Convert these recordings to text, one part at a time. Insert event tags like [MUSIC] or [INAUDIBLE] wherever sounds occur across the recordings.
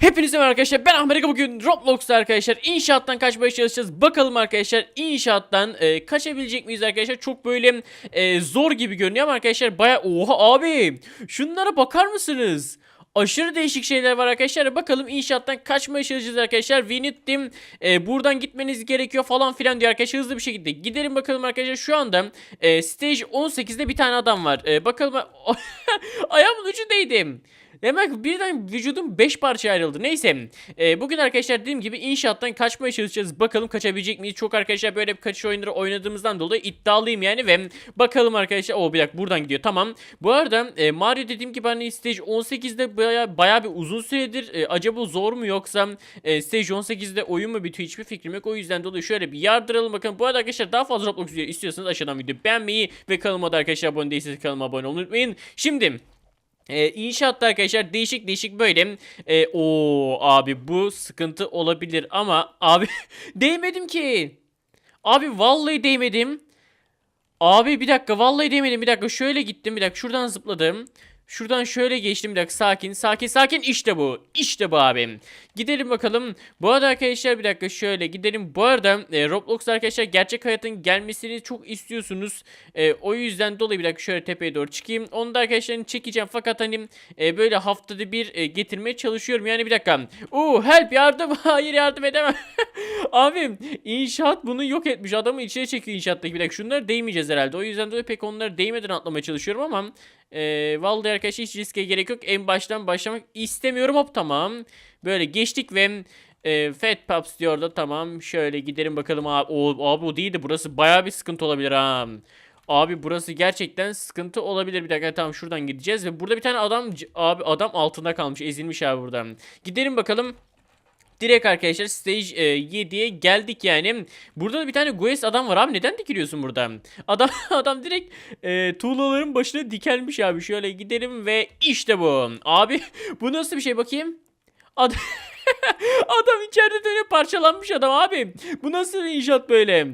Hepinize merhaba arkadaşlar ben Ege. bugün Roblox'ta arkadaşlar inşaattan kaçmaya çalışacağız bakalım arkadaşlar inşaattan e, kaçabilecek miyiz arkadaşlar çok böyle e, zor gibi görünüyor ama arkadaşlar baya oha abi şunlara bakar mısınız Aşırı değişik şeyler var arkadaşlar. Bakalım inşaattan kaçmaya çalışacağız arkadaşlar. Vinittim. E, buradan gitmeniz gerekiyor falan filan diyor arkadaşlar. Hızlı bir şekilde gidelim bakalım arkadaşlar. Şu anda e, stage 18'de bir tane adam var. E, bakalım. [LAUGHS] Ayağımın ucundaydım. Demek birden vücudum 5 parça ayrıldı. Neyse. e, bugün arkadaşlar dediğim gibi inşaattan kaçmaya çalışacağız. Bakalım kaçabilecek miyiz? Çok arkadaşlar böyle bir kaçış oyunları oynadığımızdan dolayı iddialıyım yani. Ve bakalım arkadaşlar. O bir dakika buradan gidiyor. Tamam. Bu arada e, Mario dediğim gibi hani stage 18'de baya, baya bir uzun süredir. E, acaba zor mu yoksa e, stage 18'de oyun mu bitiyor? Hiçbir fikrim yok. O yüzden dolayı şöyle bir yardıralım bakalım. Bu arada arkadaşlar daha fazla Roblox istiyorsanız aşağıdan video beğenmeyi ve kanalıma da arkadaşlar abone değilseniz kanalıma abone olmayı unutmayın. Şimdi ee, inşaatta arkadaşlar değişik değişik böyle e, o abi bu sıkıntı olabilir ama abi [LAUGHS] değmedim ki. Abi vallahi değmedim. Abi bir dakika vallahi değmedim bir dakika şöyle gittim bir dakika şuradan zıpladım. Şuradan şöyle geçtim bir dakika sakin sakin sakin işte bu işte bu abim. Gidelim bakalım. Bu arada arkadaşlar bir dakika şöyle gidelim. Bu arada e, Roblox arkadaşlar gerçek hayatın gelmesini çok istiyorsunuz. E, o yüzden dolayı bir dakika şöyle tepeye doğru çıkayım. Onu da arkadaşlar çekeceğim fakat hani e, böyle haftada bir e, getirmeye çalışıyorum. Yani bir dakika. Oo help yardım. [LAUGHS] Hayır yardım edemem. [LAUGHS] Abim inşaat bunu yok etmiş. Adamı içine çekiyor inşaattaki. Bir dakika şunları değmeyeceğiz herhalde. O yüzden dolayı pek onları değmeden atlamaya çalışıyorum ama e, vallahi arkadaşlar hiç riske gerek yok. En baştan başlamak istemiyorum. Hop tamam. Böyle geçtik ve e, Fat Pups diyor da tamam. Şöyle gidelim bakalım abi. O, abi o değildi. Burası baya bir sıkıntı olabilir ha. Abi burası gerçekten sıkıntı olabilir. Bir dakika tamam şuradan gideceğiz ve burada bir tane adam abi adam altında kalmış. Ezilmiş abi buradan. Gidelim bakalım. Direkt arkadaşlar stage e, 7'ye geldik yani. Burada da bir tane Gues adam var abi. Neden dikiliyorsun burada? Adam [LAUGHS] adam direkt e, tuğlaların başına dikelmiş abi. Şöyle gidelim ve işte bu. Abi [LAUGHS] bu nasıl bir şey bakayım? Ad [LAUGHS] adam içeride dönüp parçalanmış adam abi. Bu nasıl inşaat böyle?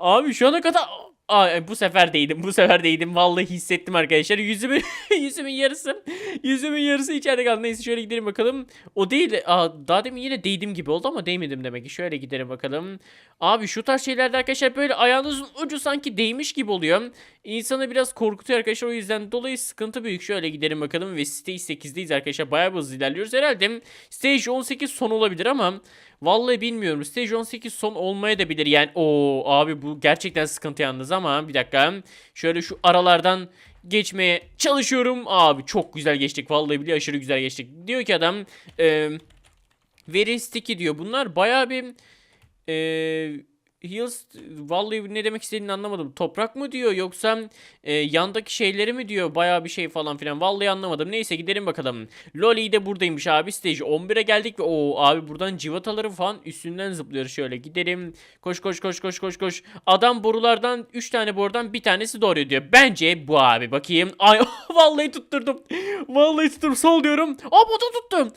Abi şu ana kadar Aa, bu sefer değdim. Bu sefer değdim. Vallahi hissettim arkadaşlar. Yüzümün [LAUGHS] yüzümün yarısı yüzümün yarısı içeride kaldı. Neyse şöyle gidelim bakalım. O değil de aa, daha demin yine değdim gibi oldu ama değmedim demek ki. Şöyle gidelim bakalım. Abi şu tarz şeylerde arkadaşlar böyle ayağınızın ucu sanki değmiş gibi oluyor. İnsanı biraz korkutuyor arkadaşlar. O yüzden dolayı sıkıntı büyük. Şöyle gidelim bakalım ve stage 8'deyiz arkadaşlar. Bayağı bir hızlı ilerliyoruz. Herhalde stage 18 son olabilir ama Vallahi bilmiyorum. Stage 18 son olmaya da bilir. Yani o abi bu gerçekten sıkıntı yalnız ama bir dakika. Şöyle şu aralardan geçmeye çalışıyorum. Abi çok güzel geçtik. Vallahi bile aşırı güzel geçtik. Diyor ki adam e, very sticky diyor. Bunlar bayağı bir e, Hills vallahi ne demek istediğini anlamadım. Toprak mı diyor yoksa e, yandaki şeyleri mi diyor? Bayağı bir şey falan filan. Vallahi anlamadım. Neyse gidelim bakalım. Loli de buradaymış abi. Stage 11'e geldik ve o abi buradan civataları falan üstünden zıplıyor şöyle. Gidelim. Koş koş koş koş koş koş. Adam borulardan 3 tane borudan bir tanesi doğru diyor. Bence bu abi. Bakayım. Ay [LAUGHS] vallahi tutturdum. Vallahi tutturdum. Sol diyorum. Aa bu da tuttum.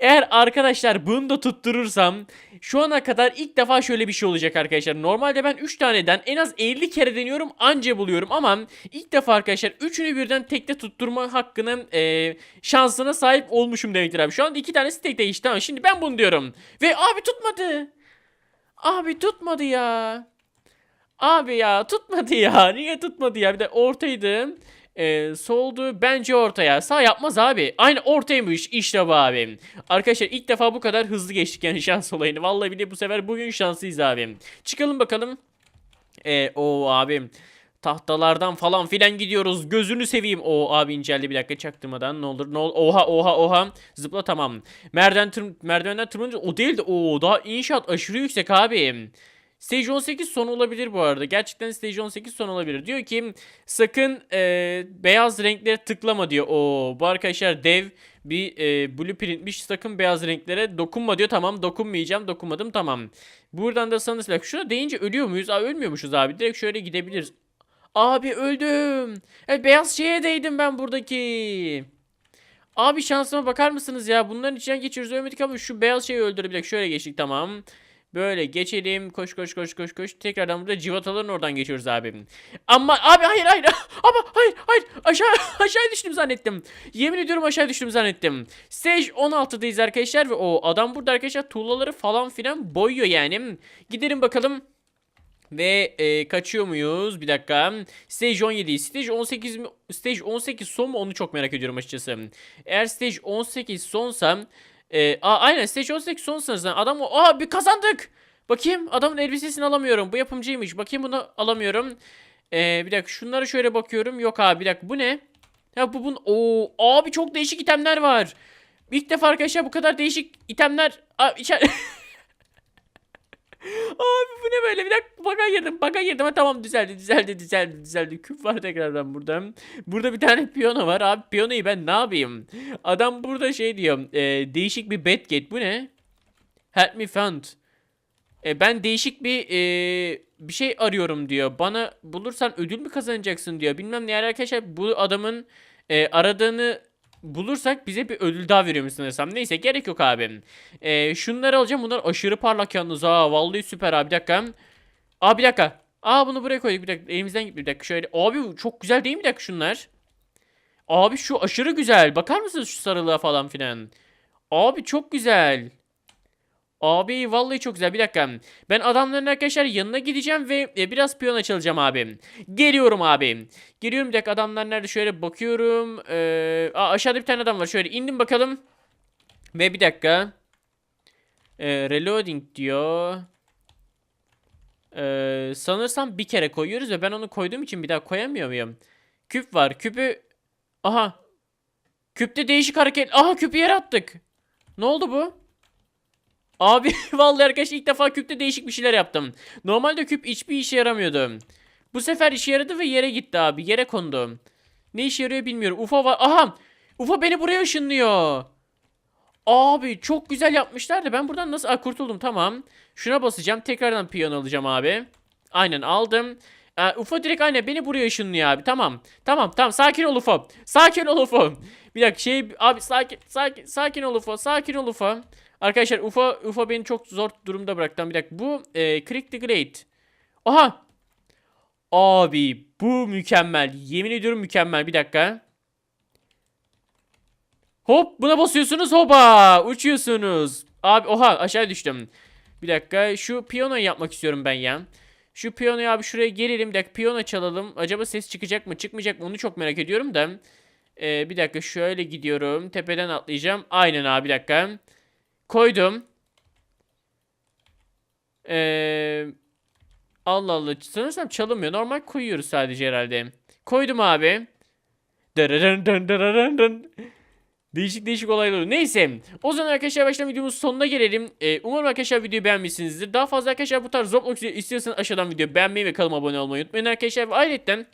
Eğer arkadaşlar bunu da tutturursam şu ana kadar ilk defa şöyle bir şey olacak arkadaşlar. Normalde ben 3 taneden en az 50 kere deniyorum anca buluyorum ama ilk defa arkadaşlar 3'ünü birden tekte tutturma hakkının e, şansına sahip olmuşum demektir abi. Şu an 2 tanesi tek değişti ama şimdi ben bunu diyorum. Ve abi tutmadı. Abi tutmadı ya. Abi ya tutmadı ya. [LAUGHS] Niye tutmadı ya? Bir de ortaydı. Ee, soldu bence ortaya. Sağ yapmaz abi. Aynı ortaymış. İşte bu abi. Arkadaşlar ilk defa bu kadar hızlı geçtik yani [LAUGHS] şans olayını. Vallahi bile bu sefer bugün şanslıyız abi. Çıkalım bakalım. Ee, o abi. Tahtalardan falan filan gidiyoruz. Gözünü seveyim. O abi inceldi bir dakika çaktırmadan. Ne olur ne olur. Oha oha oha. Zıpla tamam. Merdiven tır merdivenden tırmanınca o değildi. O daha inşaat aşırı yüksek abi. Stage 18 son olabilir bu arada. Gerçekten Stage 18 son olabilir. Diyor ki sakın e, beyaz renklere tıklama diyor. O bu arkadaşlar dev bir e, blueprintmiş. Sakın beyaz renklere dokunma diyor. Tamam dokunmayacağım. Dokunmadım tamam. Buradan da silah. Şuna deyince ölüyor muyuz? Aa, ölmüyormuşuz abi. Direkt şöyle gidebiliriz. Abi öldüm. Evet, beyaz şeye değdim ben buradaki. Abi şansıma bakar mısınız ya? Bunların içinden geçiyoruz ölmedik ama şu beyaz şeyi öldürebilek. Şöyle geçtik tamam. Böyle geçelim. Koş koş koş koş koş. Tekrardan burada civataların oradan geçiyoruz abi. Ama abi hayır hayır. [LAUGHS] Ama hayır hayır. Aşağı [LAUGHS] aşağı düştüm zannettim. Yemin ediyorum aşağı düştüm zannettim. Stage 16'dayız arkadaşlar ve o adam burada arkadaşlar tuğlaları falan filan boyuyor yani. Gidelim bakalım. Ve e, kaçıyor muyuz? Bir dakika. Stage 17. Stage 18 mi? Stage 18 son mu? Onu çok merak ediyorum açıkçası. Eğer Stage 18 sonsa e, aa, aynen Stage 18 sonsa zaten adam o. Aa bir kazandık. Bakayım adamın elbisesini alamıyorum. Bu yapımcıymış. Bakayım bunu alamıyorum. E, bir dakika şunlara şöyle bakıyorum. Yok abi bir dakika bu ne? Ya bu bun o abi çok değişik itemler var. İlk defa arkadaşlar bu kadar değişik itemler Aa, içer... [LAUGHS] Abi bu ne böyle? Bir dakika baka girdim baka girdim. Ha tamam düzeldi düzeldi düzeldi düzeldi. Küp var tekrardan burada. Burada bir tane piyano var. Abi piyanoyu ben ne yapayım? Adam burada şey diyor e, değişik bir bedget bu ne? Help me find e, ben değişik bir e, bir şey arıyorum diyor. Bana bulursan ödül mü kazanacaksın diyor. Bilmem ne. Yani arkadaşlar bu adamın e, aradığını bulursak bize bir ödül daha veriyormuş sanırsam. Neyse gerek yok abi. Ee, şunları alacağım. Bunlar aşırı parlak yalnız ha. Vallahi süper abi. Bir dakika. Aa bir dakika. Aa bunu buraya koyduk. Bir dakika. Elimizden gitti. Bir dakika şöyle. Abi çok güzel değil mi bir dakika şunlar? Abi şu aşırı güzel. Bakar mısınız şu sarılığa falan filan? Abi çok güzel. Abi vallahi çok güzel. Bir dakika. Ben adamların arkadaşlar yanına gideceğim ve e, biraz piyano çalacağım abi. Geliyorum abi. Geliyorum bir dakika adamlar nerede şöyle bakıyorum. Ee, aa, aşağıda bir tane adam var. Şöyle indim bakalım. Ve bir dakika. Ee, reloading diyor. Ee, sanırsam bir kere koyuyoruz ve ben onu koyduğum için bir daha koyamıyor muyum? Küp var. Küpü... Aha. Küpte değişik hareket. Aha küpü yere attık. Ne oldu bu? Abi [LAUGHS] vallahi arkadaşlar ilk defa küpte değişik bir şeyler yaptım. Normalde küp hiçbir işe yaramıyordu. Bu sefer işe yaradı ve yere gitti abi. Yere kondu. Ne işe yarıyor bilmiyorum. UFO var. Aha! UFO beni buraya ışınlıyor. Abi çok güzel yapmışlar da ben buradan nasıl Aa, kurtuldum tamam. Şuna basacağım. Tekrardan piyano alacağım abi. Aynen aldım. Ee, UFO direkt aynen beni buraya ışınlıyor abi. Tamam. Tamam tamam sakin ol UFO. Sakin ol UFO. Bir dakika şey abi sakin sakin sakin ol UFO. Sakin ol UFO. Arkadaşlar UFO UFO beni çok zor durumda bıraktı. Bir dakika bu e, Click the Great. Aha Abi bu mükemmel. Yemin ediyorum mükemmel. Bir dakika. Hop buna basıyorsunuz hopa uçuyorsunuz. Abi oha aşağı düştüm. Bir dakika şu piyanoyu yapmak istiyorum ben ya. Şu piyanoyu abi şuraya gelelim. Bir dakika piyano çalalım. Acaba ses çıkacak mı çıkmayacak mı onu çok merak ediyorum da. Ee, bir dakika şöyle gidiyorum. Tepeden atlayacağım. Aynen abi bir dakika. Koydum. Eee... Allah Allah. Sanırsam çalınmıyor. Normal koyuyoruz sadece herhalde. Koydum abi. Değişik değişik olaylar. Neyse. O zaman arkadaşlar baştan videomuzun sonuna gelelim. Ee, umarım arkadaşlar videoyu beğenmişsinizdir. Daha fazla arkadaşlar bu tarz Roblox istiyorsanız aşağıdan videoyu beğenmeyi ve kanalıma abone olmayı unutmayın arkadaşlar. Ve ayrıca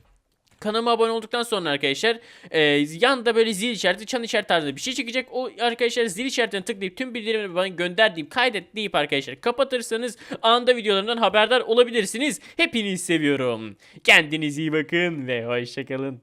Kanalıma abone olduktan sonra arkadaşlar e, yanında böyle zil işareti, çan işareti tarzında bir şey çıkacak. O arkadaşlar zil işaretine tıklayıp tüm bildirimleri bana gönder deyip kaydet deyip arkadaşlar kapatırsanız anında videolarımdan haberdar olabilirsiniz. Hepinizi seviyorum. Kendinize iyi bakın ve hoşçakalın.